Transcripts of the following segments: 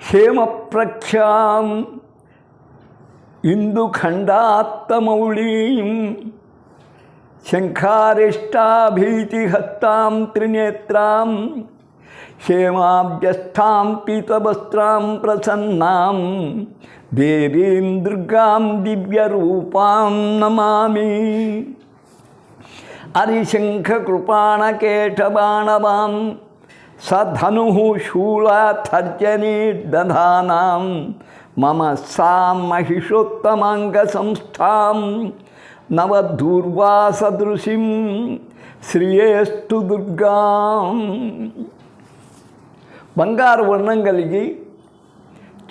హేమప్రఖ్యాం ఇందుఖండాత్తమౌళీం శంఖారిష్టాభీతిహస్తాం త్రినేత్రాం హేమాభ్యస్థాం పీతవస్త్రాం ప్రసన్నాం దేవీం దుర్గాం దివ్యరూపాం నమామి అరిశంఖకృపాణకేశబాణవాం సధను శూలాథర్జనీ దధానాం మమ సాం మహిషోత్తమాంగసంస్థాం నవదూర్వాసదృశిం శ్రియేస్తు దుర్గాం. బంగారు వర్ణం కలిగి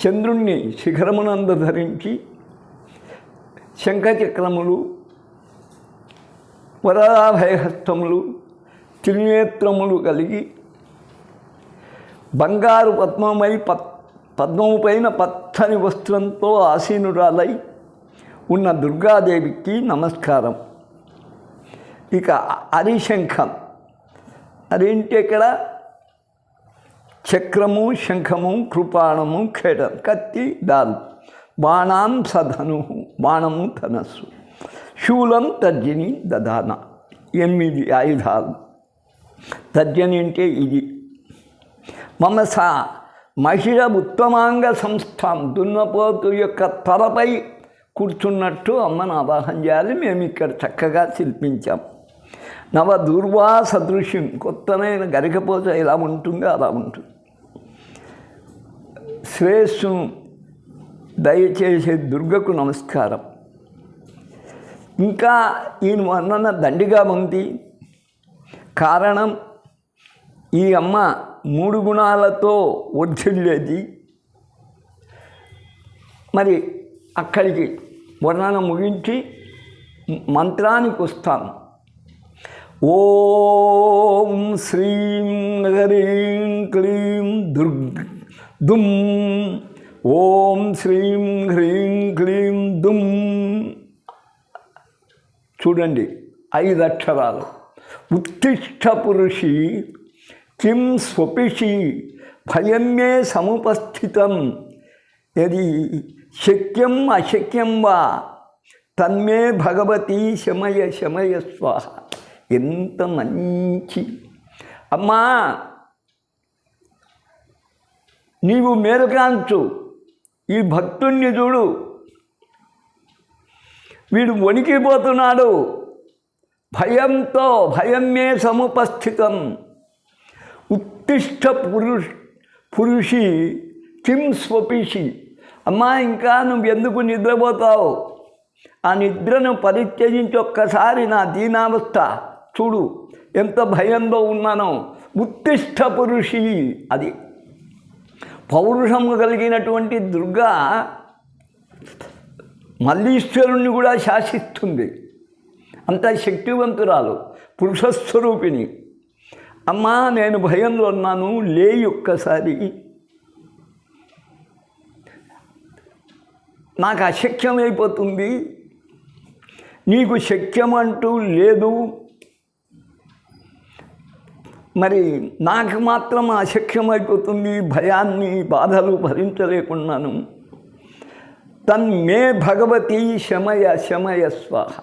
చంద్రుణ్ణి శిఖరమునంద ధరించి శంఖచక్రములు వరదాభయహస్తములు త్రినేత్రములు కలిగి బంగారు పద్మమై పత్ పద్మము పైన పచ్చని వస్త్రంతో ఆసీనురాలై ఉన్న దుర్గాదేవికి నమస్కారం. ఇక హరిశంఖం. అదేంటి ఇక్కడ చక్రము శంఖము కృపాణము ఖేడం కత్తి దాలు బాణాం సధను బాణము ధనస్సు. శూలం తర్జని దధాన. ఎనిమిది ఆయుధాలు. తర్జని అంటే ఇది. మమస మహిళ ఉత్తమాంగ సంస్థం దున్నపోతు యొక్క తలపై కూర్చున్నట్టు అమ్మను అవాహం చేయాలి మేము ఇక్కడ చక్కగా శిల్పించాం. నవ దుర్వా సదృశ్యం కొత్తమైన గరికపోత ఎలా ఉంటుందో అలా ఉంటుంది. శ్రేయస్సును దయచేసే దుర్గకు నమస్కారం. ఇంకా ఈయన వర్ణన దండిగా ఉంది. కారణం ఈ అమ్మ మూడు గుణాలతో వర్ధిల్లేది మరి అక్కడికి వర్ణన ముగించి మంత్రానికి వస్తాను. ఓం శ్రీం హ్రీం క్లీం దుర్గ్ దుమ్. ఓం శ్రీం హ్రీం క్లీం దుమ్. చూడండి ఐదు అక్షరాలు. ఉత్తిష్ట పురుషి కిం స్వపిషి భయం మే సముపస్థితం యది శక్యం అశక్యం వా తన్మే భగవతి శమయ శమయ స్వాహ ఎంత మంచి. అమ్మా! నీవు మేలుకాంచు ఈ భక్తుణ్ణి చూడు. వీడు వణికిపోతున్నాడు. భయంతో భయమే సముపస్థితం. ఉత్తిష్ట పురుష్ పురుషి కిం స్వపిషి. అమ్మా ఇంకా నువ్వు ఎందుకు నిద్రపోతావు? ఆ నిద్రను పరిత్యజించి ఒక్కసారి నా దీనావస్థ చూడు. ఎంత భయంలో ఉన్నానో. ఉత్తిష్ట పురుషి అది. పౌరుషము కలిగినటువంటి దుర్గా మల్లీశ్వరుణ్ణి కూడా శాసిస్తుంది. అంత శక్తివంతురాలు పురుషస్వరూపిణి. అమ్మా నేను భయంలో ఉన్నాను లే ఒక్కసారి. నాకు అశక్యమైపోతుంది. నీకు శక్యం అంటూ లేదు. మరి నాకు మాత్రం అశక్యమైపోతుంది భయాన్ని బాధలు భరించలేకున్నాను. తన్మే భగవతి శమయ శమయ స్వాహ.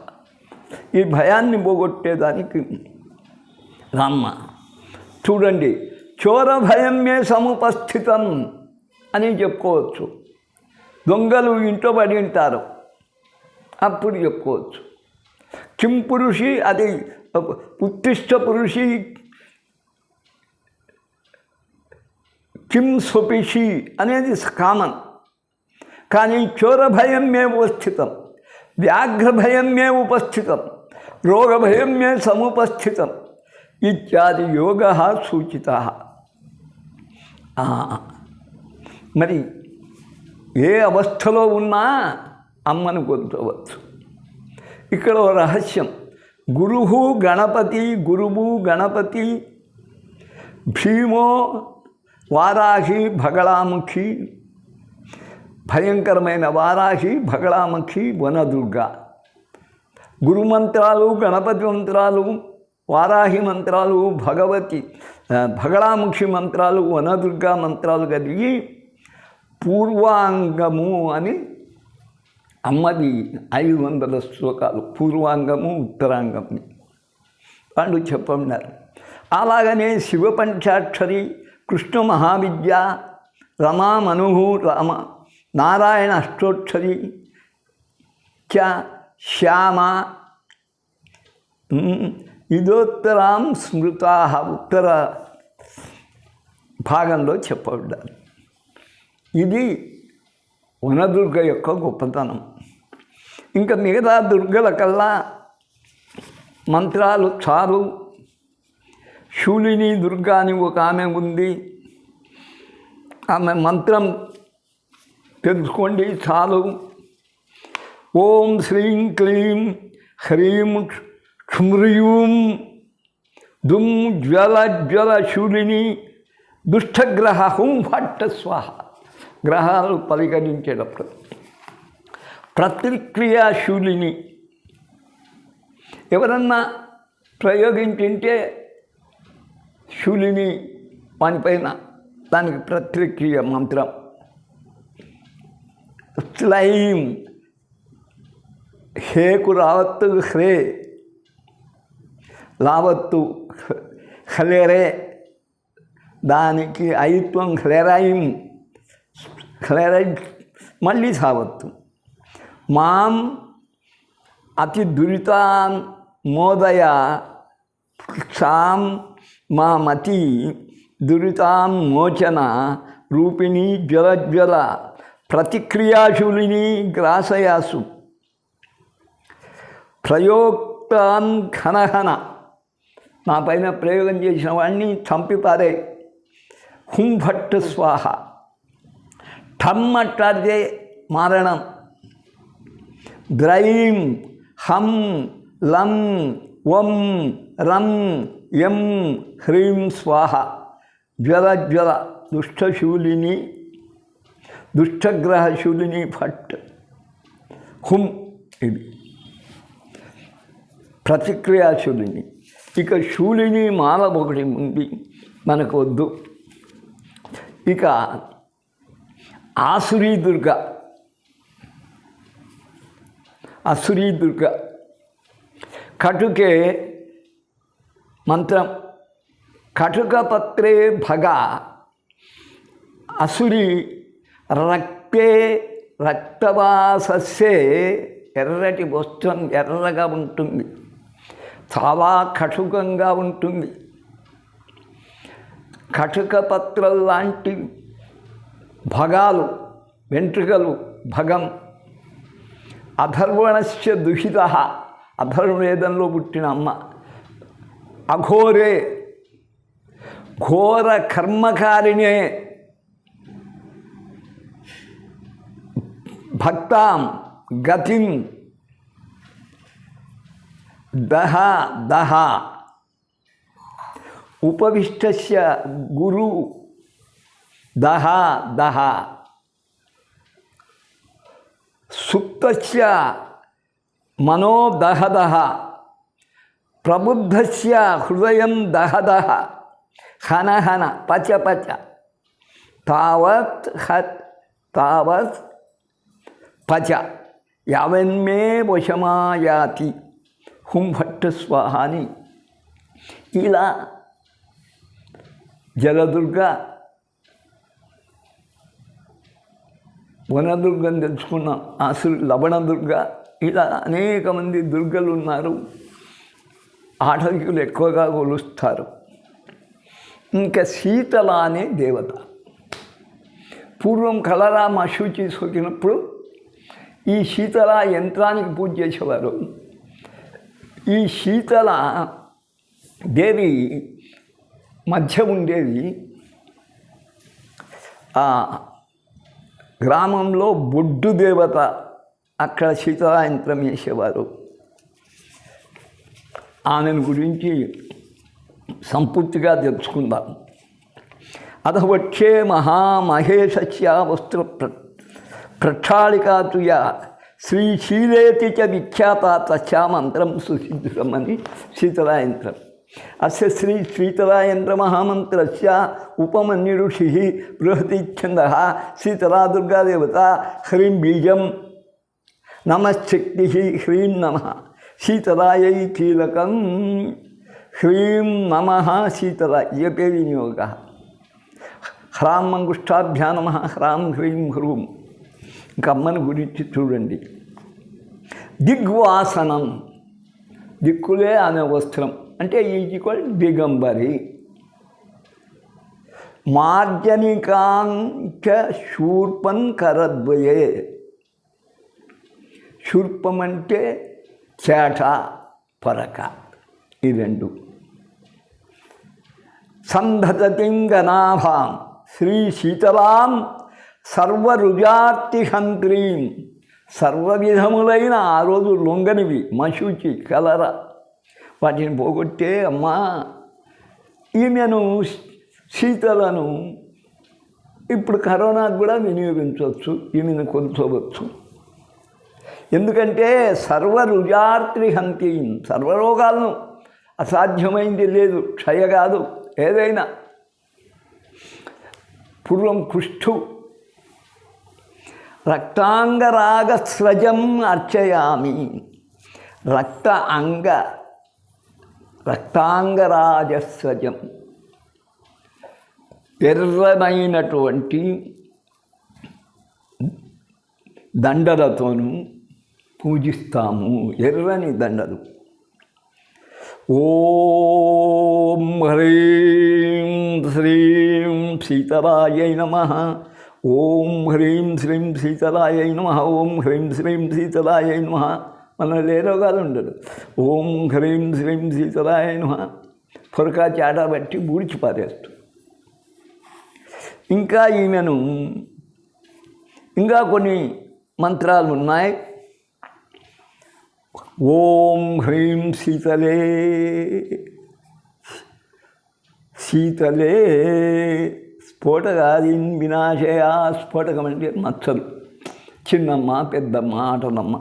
ఈ భయాన్ని పోగొట్టేదానికి రామ్మ చూడండి చోర భయమే సముపస్థితం అని చెప్పుకోవచ్చు. దొంగలు ఇంట్లో పడి ఉంటారు అప్పుడు చెప్పుకోవచ్చు. కిం పురుషి అది ఉత్తిష్ట పురుషి కిం స్వపిషి అనేది కామన్. కానీ చోర భయం మే ఉపస్థితం వ్యాఘ్ర మే ఉపస్థితం రోగ భయం మే సముపస్థితం. ఇత్యాది యోగ సూచిత. మరి ఏ అవస్థలో ఉన్నా అమ్మను కొలుచవచ్చు. ఇక్కడ రహస్యం. గురువు గణపతి గురువు గణపతి భీమో వారాహి భగళాముఖి భయంకరమైన వారాహి భగళాముఖి వనదుర్గ. గురుమంత్రాలు గణపతి మంత్రాలు వారాహి మంత్రాలు భగవతి భగళాముఖి మంత్రాలు వనదుర్గా మంత్రాలు కలిగి పూర్వాంగము అని అమ్మది ఐదు వందల శ్లోకాలు. పూర్వాంగము ఉత్తరాంగం వాళ్ళు చెప్పన్నారు అలాగనే శివ పంచాక్షరి కృష్ణ మహావిద్య రమా మనుహు రామ నారాయణ అష్టోక్షరి చ శ్యామ ఇదోత్తరాం స్మృతా ఉత్తర భాగంలో చెప్పబడ్డారు. ఇది వనదుర్గ యొక్క గొప్పతనం. ఇంకా మిగతా దుర్గల కల్లా మంత్రాలు చాలు. శూలిని దుర్గా అని ఒక ఆమె ఉంది. ఆమె మంత్రం తెలుసుకోండి చాలు. ఓం శ్రీం క్లీం హ్రీం క్షుమ్రియూం దుమ్ జ్వల జ్వల శూలిని దుష్టగ్రహ హుం భట్ట స్వాహ గ్రహాలు పరిగణించేటప్పుడు ప్రతిక్రియాశూలిని ఎవరన్నా ప్రయోగించింటే శూలిని వానిపైన దానికి ప్రతిక్రియ మంత్రం స్లైం హేకు రావత్తు హ్రే లావత్తు హ- హలేరే దానికి ఐత్వం హ్లేరాయిం హ్లేరై మళ్ళీ సావత్తు. మాం అతి దురితాన్ మోదయ క్షాం మా మతి దురితాం మోచన రూపిణి జ్వలజ్వల ప్రతిక్రియాశూలిని గ్రాసయాసు. ప్రయోక్తాన్ ఘనఘన నా పైన ప్రయోగం చేసిన వాడిని చంపిపారే. హుంభట్టు స్వాహ. ఠమ్ అట్టాడితే మారణం. ద్రైం హం లం వం రం యం హ్రీం స్వాహ. జ్వల జ్వల దుష్టశూలిని దుష్టగ్రహశూలిని భట్ హుం ఇది. ప్రతిక్రియాశూలిని ఇక శూలిని మాల ఒకటి ఉంది మనకు వద్దు ఇక ఆసురీ దుర్గ అసురీ దుర్గ కటుకే మంత్రం కటుకపత్రే భగ అసురి రక్తే రక్తవాసస్సే ఎర్రటి వస్త్రం ఎర్రగా ఉంటుంది. చాలా కటుకంగా ఉంటుంది. కటుకపత్రం లాంటి భగాలు వెంట్రుకలు భగం అధర్వణశ్చ దుషిత అధర్వవేదంలో పుట్టిన అమ్మ. అఘోరే ఘోర కర్మకారిణే భక్తాం గతిం दहा दहा। उपविष्ट गुरु, दहा दहा। सुप्त मनो दह दह। प्रबुद्ध से हृदय दह दह। हन हन, पच पच। तवत्व पच। यावन्मे वशमायाति। హుం యావన్మే హుంభట్ట స్వాహ అని ఇలా జలదుర్గ వనదుర్గం తెలుసుకున్నాం అసలు లవణదుర్గ ఇలా అనేక మంది దుర్గలు ఉన్నారు. ఆటవికులు ఎక్కువగా కొలుస్తారు. ఇంకా శీతల అనే దేవత. పూర్వం కలరా షూ సోకినప్పుడు ఈ శీతల యంత్రానికి పూజ చేసేవారు. ఈ శీతల దేవి మధ్య ఉండేది. ఆ గ్రామంలో బొడ్డు దేవత అక్కడ శీతల యంత్రం వేసేవారు ఆమెను గురించి సంపూర్తిగా తెలుసుకుందాం. అథ వచ్చే మహామహేషస్య వస్త్ర ప్ర ప్రక్షాళికాతుయ శ్రీశీలేతి చ విఖ్యాత తస్యా మంత్రం సుసిద్ధురమని శీతలాయంత్రం అస్య శ్రీ శీతలాయంత్ర మహామంత్రస్య ఉపమన్యుషి ఋషి శీతలా దుర్గాదేవత హ్రీం బీజం నమశక్తి హ్రీం నమ శీతలాయై కీలకం హ్రీం నమ శీతల ఇయపే వినియోగ హ్రాం మంగుష్టాభ్యా నమ హ్రాం హ్రీం హ్రూం గమ్మని గురించి చూడండి. దిగ్వాసనం దిక్కులే అనే వస్త్రం అంటే ఈక్వల్ దిగంబరి. మార్జనికాంచ శూర్పం కరద్వయే. శూర్పం అంటే చేట పరక ఈ రెండు. సంధతతింగనాభాం శ్రీ శీతలాం సర్వరుజార్తిహంత్రీం సర్వవిధములైన ఆ రోజు లొంగనివి మశుచి కలర. వాటిని పోగొట్టే అమ్మా ఈమెను శీతలను ఇప్పుడు కరోనాకు కూడా వినియోగించవచ్చు ఈమెను కొలుచవచ్చు. ఎందుకంటే సర్వరుజార్త్రి సర్వరోగాలను అసాధ్యమైంది లేదు క్షయ కాదు ఏదైనా. పూర్వం కుష్ఠు రక్తాంగరాగస్రజం అర్చయామి. రక్త అంగ రక్తాంగరాజస్రజం. ఎర్రనైనటువంటి దండలతోనూ పూజిస్తాము ఎర్రని దండలు. ఓం హ్రీం శ్రీం సీతరాయ నమ. ఓం హ్రీం శ్రీం సీతరాయై నమ ఓం హ్రీం శ్రీం సీతరాయై నమ. మన ఏ రోగాలు ఉండదు. ఓం హ్రీం శ్రీం సీతరాయ నమ. పొరకా చాట బట్టి బూడిచి పారేస్తూ. ఇంకా ఈమెను ఇంకా కొన్ని మంత్రాలు ఉన్నాయి. ఓం హ్రీం శీతలే శీతలే. స్ఫోటకాదీన్ వినాశయ స్ఫోటకం అంటే మచ్చలు. చిన్నమ్మ పెద్దమ్మ ఆటనమ్మ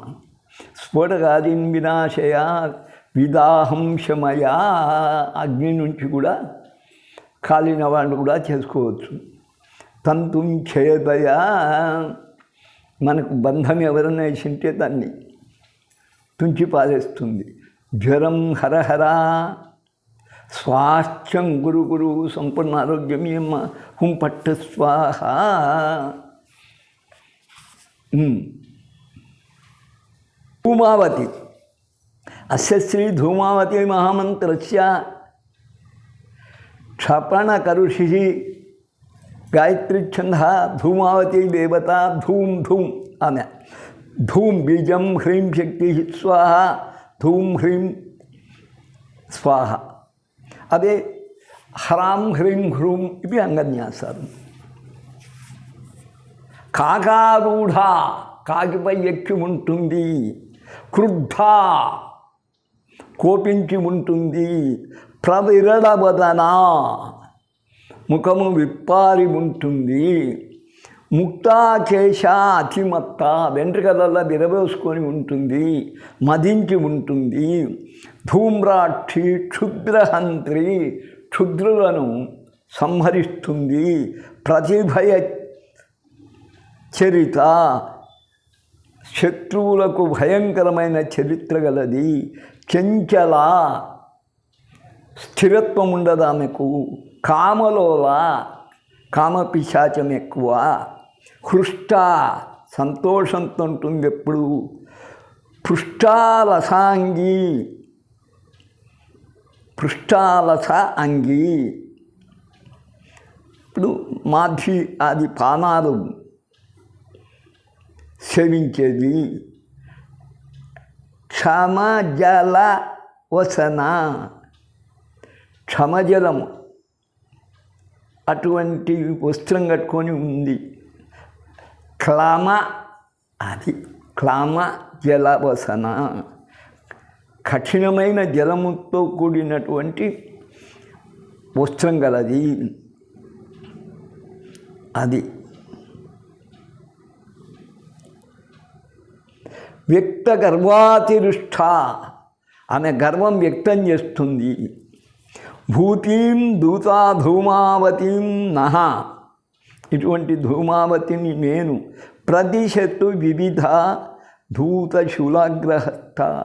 స్ఫోటకాదీన్ వినాశయ విదాహంశమయ అగ్ని నుంచి కూడా కాలిన వాళ్ళు కూడా చేసుకోవచ్చు. తంతు ఛేదయ మనకు బంధం ఎవరైనా వేసింటే దాన్ని తుంచి పారేస్తుంది. జ్వరం హరహరా స్వాస్థ్యం గురు గురు సంపూర్ణ ఆరోగ్యం ఏమ్మ హుం పట్టు స్వాహ. ధూమావతి. అస్య శ్రీ ధూమావతి మహామంత్రస్య. క్షపణకరుషి గాయత్రిఛంద ధూమావతి దేవత ధూమ్ ధూమ్. ఆమె. ధూమ్ బీజం హ్రీం శక్తి స్వాహ. ధూమ్ హ్రీం స్వాహ. అదే హ్రాం హ్రీం హ్రూం ఇవి అంగన్యాసాలు. కాకారూఢ కాకిపై ఎక్కి ఉంటుంది క్రుద్ధ కోపించి ఉంటుంది ప్రవిరడబదన ముఖము విప్పారి ఉంటుంది ముక్తాకేశ అతిమత్త వెంట్రుకలలో విరవేసుకొని ఉంటుంది మదించి ఉంటుంది ధూమ్రాక్షి క్షుద్రహంత్రి క్షుద్రులను సంహరిస్తుంది. ప్రతిభయ చరిత శత్రువులకు భయంకరమైన చరిత్ర గలది. చెంచల స్థిరత్వం ఉండదు ఆమెకు కామలోల కామపిశాచం ఎక్కువ హృష్ట సంతోషంతో ఉంటుంది ఎప్పుడు పుష్టాలసాంగి పృష్టాలస అంగి. ఇప్పుడు మాధి అది పానాలు సేవించేది. క్షమజల వసన. క్షమజలం అటువంటి వస్త్రం కట్టుకొని ఉంది. క్లామ అది క్లామ జలవసన కఠినమైన జలముతో కూడినటువంటి వస్త్రం గలది. అది. వ్యక్త గర్వాతిరుష్ట. ఆమె గర్వం వ్యక్తం చేస్తుంది. భూతీం దూతా ధూమావతీం నహ. ఇటువంటి ధూమావతిని నేను ప్రతిశత్తు వివిధ ధూత శూలాగ్రహస్థ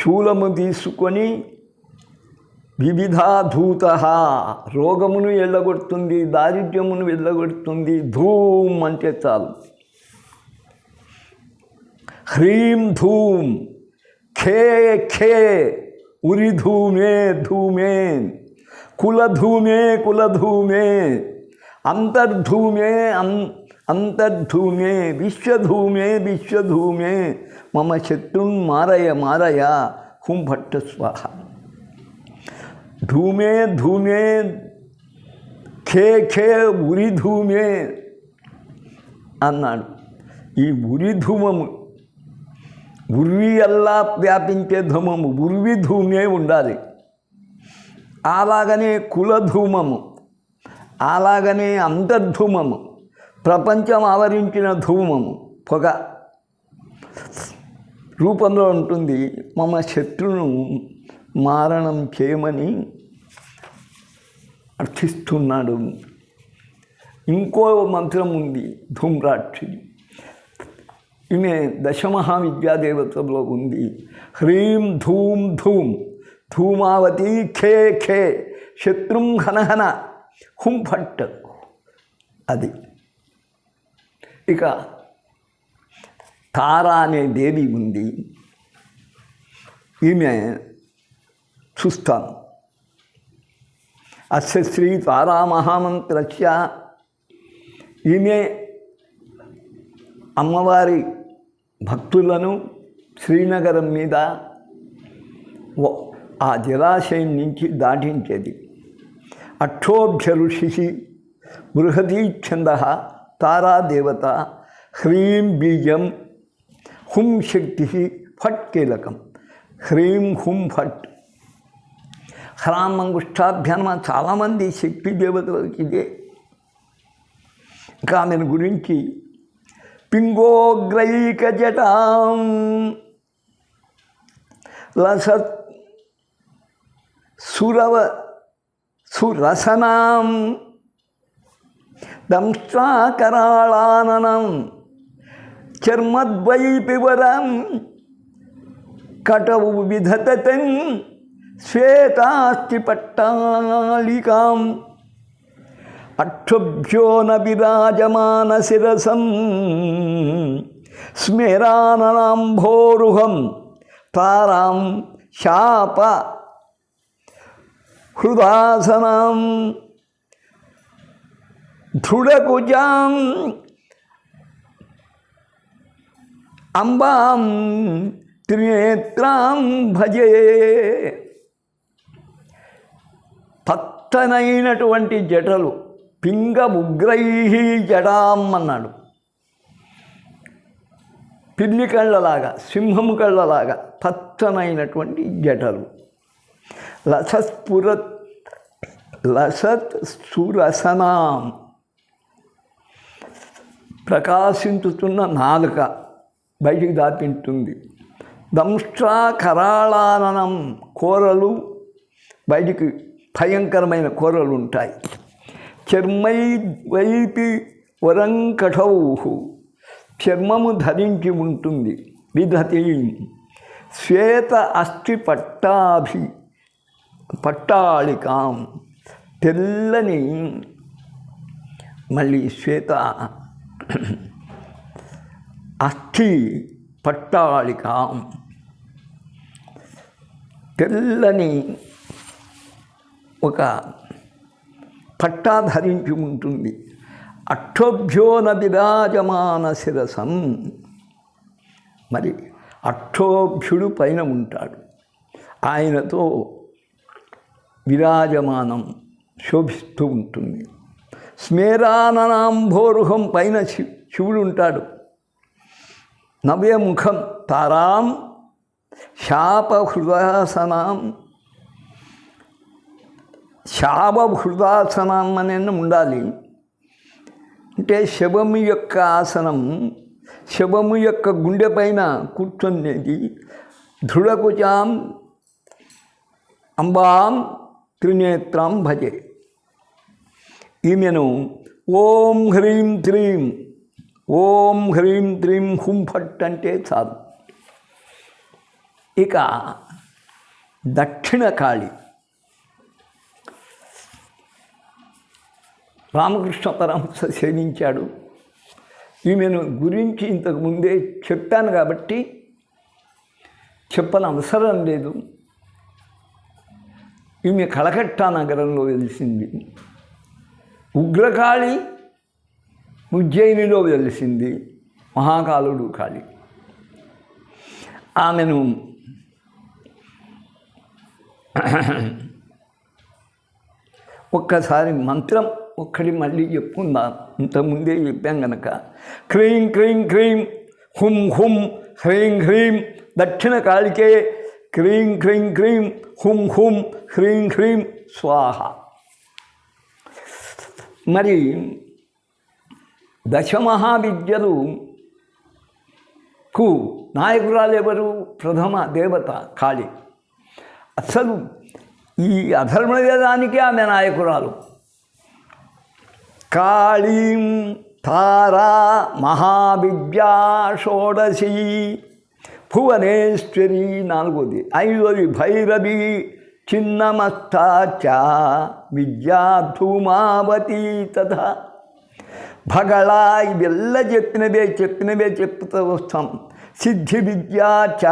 శూలము తీసుకొని వివిధాధూత రోగమును వెళ్ళగొడుతుంది దారిద్ర్యమును వెళ్ళగొడుతుంది ధూమ్ అంటే చాలు. హ్రీం ధూమ్ ఖే ఖే ఉరి ధూమే ధూమే కులధూమే కులధూమే అంతర్ధూమే అం అంతర్ధూమే విశ్వధూమే విశ్వధూమే మమ శత్రున్ మారయ మారయ హుం స్వాహ. ధూమే ధూమే ఖే ఖే ఉరి ధూమే అన్నాడు. ఈ ఉరి ధూమము ఉర్వి అల్లా వ్యాపించే ధూమము ఉర్వి ధూమే ఉండాలి. అలాగనే కులధూమము అలాగనే అంతర్ధూమము ప్రపంచం ఆవరించిన ధూమము పొగ రూపంలో ఉంటుంది. మమ శత్రును మారణం చేయమని అర్థిస్తున్నాడు. ఇంకో మంత్రం ఉంది ధూమ్రాక్షి. ఈమె దశమహావిద్యాదేవతలో ఉంది. హ్రీం ధూమ్ ధూమ్ ధూమావతి ఖే ఖే శత్రుం హనహన హుం ఫట్ అది. ఇక తార అనే దేవి ఉంది. ఈమె చూస్తాను. అస్య శ్రీ మహామంత్రస్య. ఈమె అమ్మవారి భక్తులను శ్రీనగరం మీద ఆ జలాశయం నుంచి దాటించేది. అక్షోభ్య ఋషి బృహదీ తారాదేవత హ్రీం బీజం హుం శక్తి ఫట్ కీలకం హ్రీం హుం ఫట్ హ్రాం అంగుష్టాభ్యానమ చాలామంది శక్తి దేవతలకి ఇదే ఇంకా ఆమెను గురించి పింగోగ్రైక జటాం లసత్ సురవ సురసనాం దంష్ట్రాకరాళాననం చర్మద్వైపివరం కటవు విధతతం శ్వేతాస్తి పట్టాళికాం అక్షుభ్యో న విరాజమాన శిరసం స్మేరానంభోరుహం తారాం శాప హృదాసనం దృఢకుజాం అంబాం త్రినేత్రాం భజే. పత్తనైనటువంటి జటలు పింగ ఉగ్రై జడాం అన్నాడు. పిల్లి కళ్ళలాగా సింహము కళ్ళలాగా పత్తనైనటువంటి జటలు. లసత్పుర లసత్ సురసనాం ప్రకాశించుతున్న నాలుక బయటికి దాపింటుంది. దంష్ట్రా కరాళాననం కూరలు బయటికి భయంకరమైన కూరలు ఉంటాయి చర్మై వైపి వరంకఠౌ చర్మము ధరించి ఉంటుంది. విధతి శ్వేత అస్థి పట్టాభి పట్టాళికాం తెల్లని మళ్ళీ శ్వేత అస్థి పట్టాళిక. తెల్లని ఒక పట్టా ధరించి ఉంటుంది. అక్షోభ్యోన విరాజమాన శిరసం. మరి అక్షోభ్యుడు పైన ఉంటాడు. ఆయనతో విరాజమానం శోభిస్తూ ఉంటుంది. స్మేరాననాంభోరుహం పైన శి శివుడు ఉంటాడు. నవ్యముఖం తారాం శాపహృదాసనాం శాపహృదాసనం అనేది ఉండాలి. అంటే శవము యొక్క ఆసనం శవము యొక్క గుండె పైన కూర్చునేది దృఢకుచాం అంబాం త్రినేత్రం భజే. ఈమెను ఓం హ్రీం త్రీం ఓం హ్రీం త్రీం హుం ఫట్ అంటే చాలు. ఇక దక్షిణ కాళి. రామకృష్ణ పరమహంస సేవించాడు ఈమెను గురించి ఇంతకు ముందే చెప్పాను కాబట్టి చెప్పని అవసరం లేదు. ఈమె కలకట్టా నగరంలో వెలిసింది. ఉగ్రకాళి ఉజ్జయినిలో వెలిసింది మహాకాలుడు కాళి. ఆమెను ఒక్కసారి మంత్రం ఒక్కడి మళ్ళీ చెప్పుకుందాం. ఇంతకుముందే చెప్పాం గనక. క్రీం క్రీం క్రీం హుం హుం హ్రీం హ్రీం దక్షిణ కాళికే క్రీం క్రీం క్రీం హుం హుం హ్రీం హ్రీం స్వాహ. మరి దశమహావిద్యలు కు నాయకురాలు ఎవరు? ప్రథమ దేవత కాళి అసలు ఈ అధర్మ వేదానికి ఆమె నాయకురాలు. కాళీం తారా మహావిద్యా షోడశీ భువనేశ్వరి నాలుగోది. ఐదోది భైరవి చిన్నమస్తాచ విద్యా ధూమావతి తథా భగళ ఇవెల్ల చెప్పినవే చెప్పినవే చెప్తూ వస్తాం. సిద్ధి విద్యా చ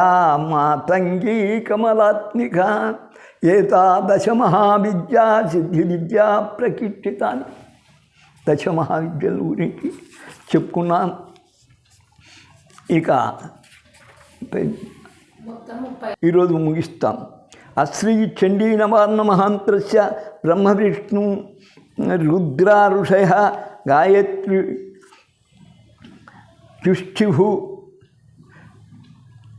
మాతంగీ కమలాత్మిక. ఏతాదశ మహావిద్యా సిద్ధి విద్యా ప్రకీర్తితాన్ని దశ మహావిద్యల గురించి చెప్పుకున్నాం. ఇక ఈరోజు ముగిస్తాం. అశ్రీ చండీ నవార్ణ మహాంత్రస్య బ్రహ్మ విష్ణు గాయత్రి చుష్టిభు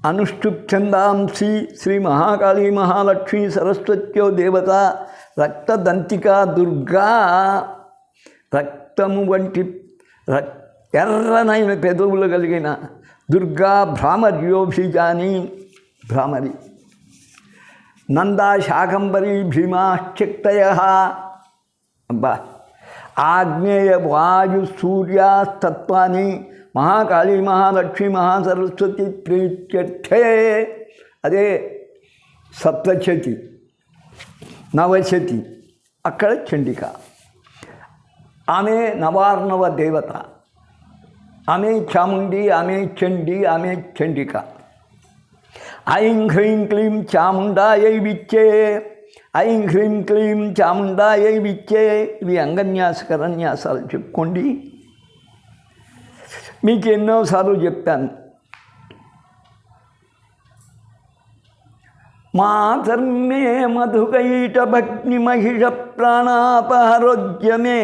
అనుష్ఠుప్ఛందాంసి శ్రీ మహాకాళీ మహాలక్ష్మీ సరస్వత్యో దేవత రక్తదంతికా దుర్గా రక్తము వంటి రక్ ఎర్రనైన పెదవులు కలిగిన దుర్గా భ్రామర్యోభిజాని భ్రామరి నందా శాకంబరీ భీమాశ్చక్తయ అబ్బా ఆగ్నేయ వాయు సూర్యాస్తత్వాన్ని మహాకాళి మహాలక్ష్మి మహాసరస్వతి ప్రీత్యర్థే అదే సప్తశతి నవశతి అక్కడ చండిక ఆమె నవార్ణవ దేవత ఆమె చాముండి ఆమె చండి ఆమె చండిక ఐం హ్రీం క్లీం చాముండాయై విచ్చే ఐం హ్రీం క్లీం చాముండాయై విచ్చే ఇవి అంగన్యాస కరన్యాసాలు చెప్పుకోండి మీకు ఎన్నోసార్లు చెప్పాను మాతర్మే మధుకైట భగ్ని మహిష ప్రాణాపహరోద్యమే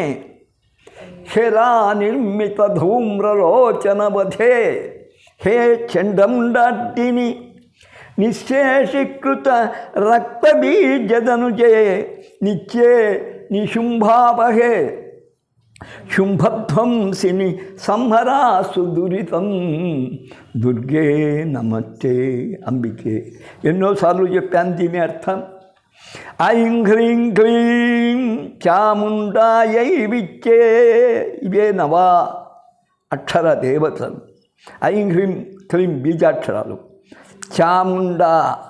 శిరా నిర్మిత ధూమ్రలోచనవధే హే చండముండాడ్డిని నిశేషీకృత రక్తబీజదనుజే నిత్యే నిశుంభాపహే. శుంభధ్వంసిని సంహరాసు దురితం. దుర్గే నమస్తే అంబికే. ఎన్నోసార్లు చెప్పాను దీని అర్థం. ఐం హ్రీం క్లీం చాముండాయై విచ్చే. ఇవే నవా అక్షర దేవతలు. ఐం హ్రీం క్లీం బీజాక్షరాలు. చాముండా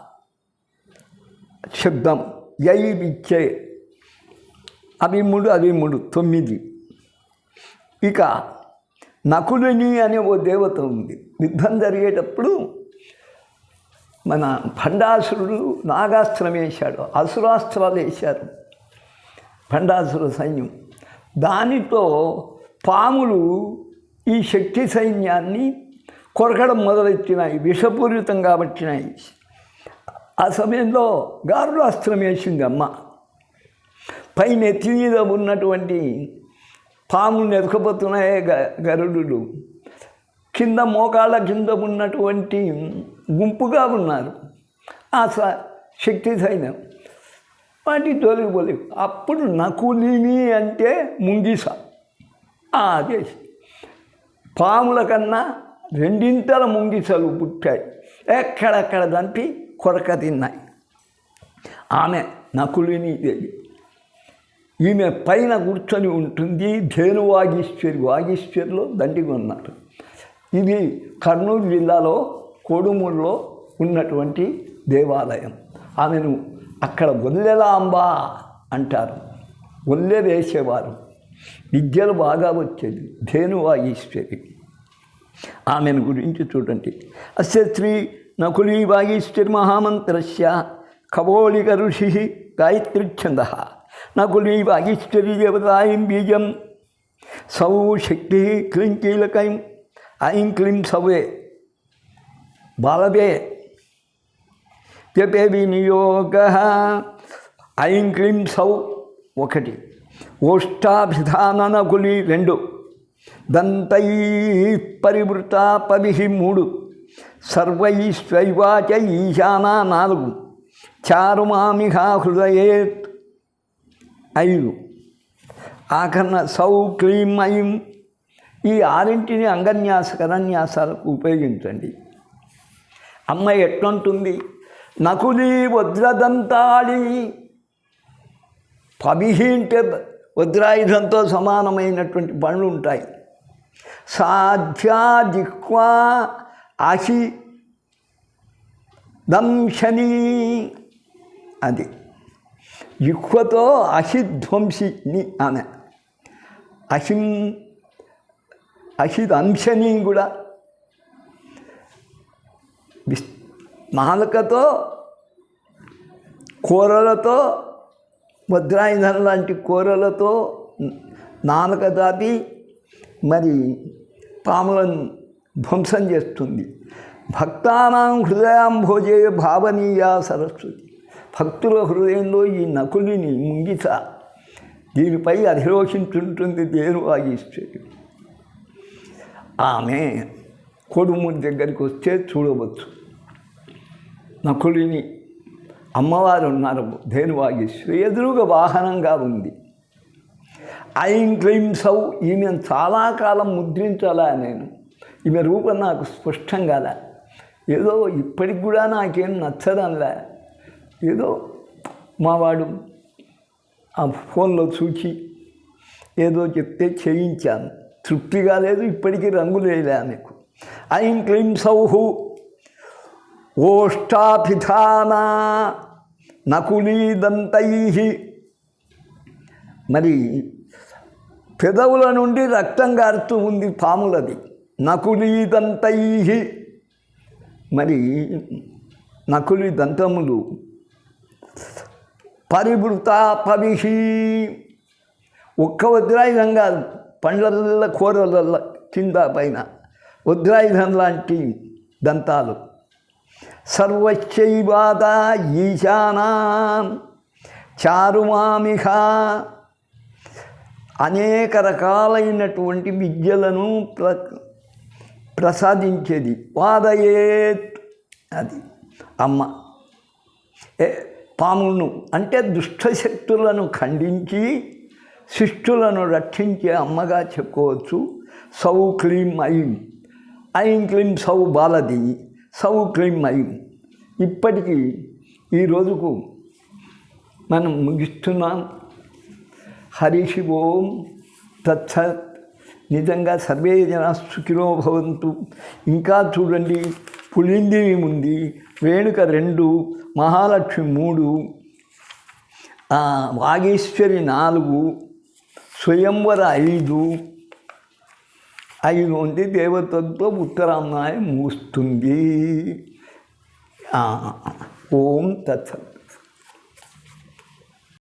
శబ్దం యై విచ్చే. అవి మూడు అవి మూడు తొమ్మిది. ఇక నకులుని అనే ఓ దేవత ఉంది. యుద్ధం జరిగేటప్పుడు మన భండాసురుడు నాగాస్త్రం వేశాడు అసురాస్త్రాలు వేశారు. భండాసుర సైన్యం. దానితో పాములు ఈ శక్తి సైన్యాన్ని కొరకడం మొదలెట్టినాయి విషపూరితం కాబట్టినాయి. ఆ సమయంలో గారుడాస్త్రం వేసింది అమ్మ. పై ఎత్తి మీద ఉన్నటువంటి పాములు ఎదకపోతున్నాయే గరుడు కింద మోకాళ్ళ కింద ఉన్నటువంటి గుంపుగా ఉన్నారు. ఆ స శక్తి సైన్యం. వాటి తొలగిపోలేవు అప్పుడు నకులిని అంటే ముంగిస. ఆ, అదే. పాముల కన్నా రెండింతల ముంగిసలు పుట్టాయి. ఎక్కడెక్కడ దంపి కొరక తిన్నాయి. ఆమె నకులిని దేవి. ఈమె పైన కూర్చొని ఉంటుంది. ధేను వాగీశ్వరి వాగీశ్వరిలో దండిగా ఉన్నారు ఇది కర్నూలు జిల్లాలో కోడుమూరులో ఉన్నటువంటి దేవాలయం. ఆమెను అక్కడ ఒల్లెలాంబ అంటారు. ఒల్లె వేసేవారు. విద్యలు బాగా వచ్చేది ధేను వాగీశ్వరి. ఆమెను గురించి చూడండి. అస్య నకులీ వాగీశ్వరి మహామంత్రస్య ఖగోళిక ఋషి గాయత్రిఛంద. నకులీ వాగీశ్వరి దేవతాయం బీజం సౌ శక్తి క్లీం కీలకం ఐం క్లీం సవే బాలవే వ్యపే వినియోగ ఐం క్లీం సౌ ఒకటి. ఓష్టాభిధాన నకులి రెండు. దంతై పరివృత పవిహి మూడు సర్వైశ్వైవాచ ఈశాన నాలుగు చారుమామిహా హృదయేత్ ఐదు. ఆఖరణ సౌ క్లీం ఐం. ఈ ఆరింటిని అంగన్యాస కరన్యాసాలకు ఉపయోగించండి. అమ్మ ఎట్లుంటుంది? నకులి వజ్రదంతాళి. పవిహి అంటే వజ్రాయుధంతో సమానమైనటువంటి పనులు ఉంటాయి సాధ్యా అసి ఆశి దంశని అది ఇక్వతో అసిధ్వంసిని ఆమె అసిం అసిదంశని కూడా విస్ నాలుకతో కూరలతో వజ్రాయుధం లాంటి కూరలతో నాలుక దాటి మరి పాములను ధ్వంసం చేస్తుంది. భక్తానాం హృదయాంభోజే భావనీయ సరస్వతి. భక్తుల హృదయంలో ఈ నకులిని ముంగిస. దీనిపై అధిరోషించుంటుంది దేను ఆగిస్తుంది ఆమె కొడుమూరి దగ్గరికి వస్తే చూడవచ్చు. నకులిని అమ్మవారు ఉన్నారు ధేనువాగేశ్వరి ఎదురుగా వాహనంగా ఉంది. ఐం క్లీం సౌ ఈమె చాలా కాలం ముద్రించాలా నేను. ఈమె రూపం నాకు స్పష్టం కాదా ఏదో ఇప్పటికి కూడా నాకేం నచ్చదంలే. ఏదో మావాడు ఆ ఫోన్లో చూచి ఏదో చెప్తే చేయించాను. తృప్తి కాలేదు ఇప్పటికీ రంగులు వేయలే ఆమెకు. ఐం క్లీం సౌహు ఓష్టాభిధాన నకులీదంతై. మరి పెదవుల నుండి రక్తం గారుతూ ఉంది పాములది. నకులీదంతై మరి నకులి దంతములు పరిభృత పవిహి ఒక్క వజ్రాయుధం కాదు పండ్లల్ల కూరలల్ల కింద పైన వజ్రాయుధం లాంటి దంతాలు. సర్వశైవాద ఈశానా చారుమామిహ. అనేక రకాలైనటువంటి విద్యలను ప్ర ప్రసాదించేది. వాదయేత్ అది. అమ్మ. ఏ పామును అంటే దుష్టశక్తులను ఖండించి శిష్టులను రక్షించే అమ్మగా చెప్పుకోవచ్చు. సౌ క్లీం ఐం. ఐం క్లీం సౌ బాలది. సౌ క్లీం ఐం. ఇప్పటికీ ఈ రోజుకు మనం ముగిస్తున్నాం. హరిషి ఓం తత్సత్. నిజంగా సర్వే జన సుఖినో భవంతు. ఇంకా చూడండి పులిందేవి ఉంది వేణుక రెండు మహాలక్ష్మి మూడు వాగేశ్వరి నాలుగు స్వయంవర ఐదు. ఐదు ఉంది దేవతలతో ఉత్తరాన్నాయం మూస్తుంది. ఓం తత్సత్.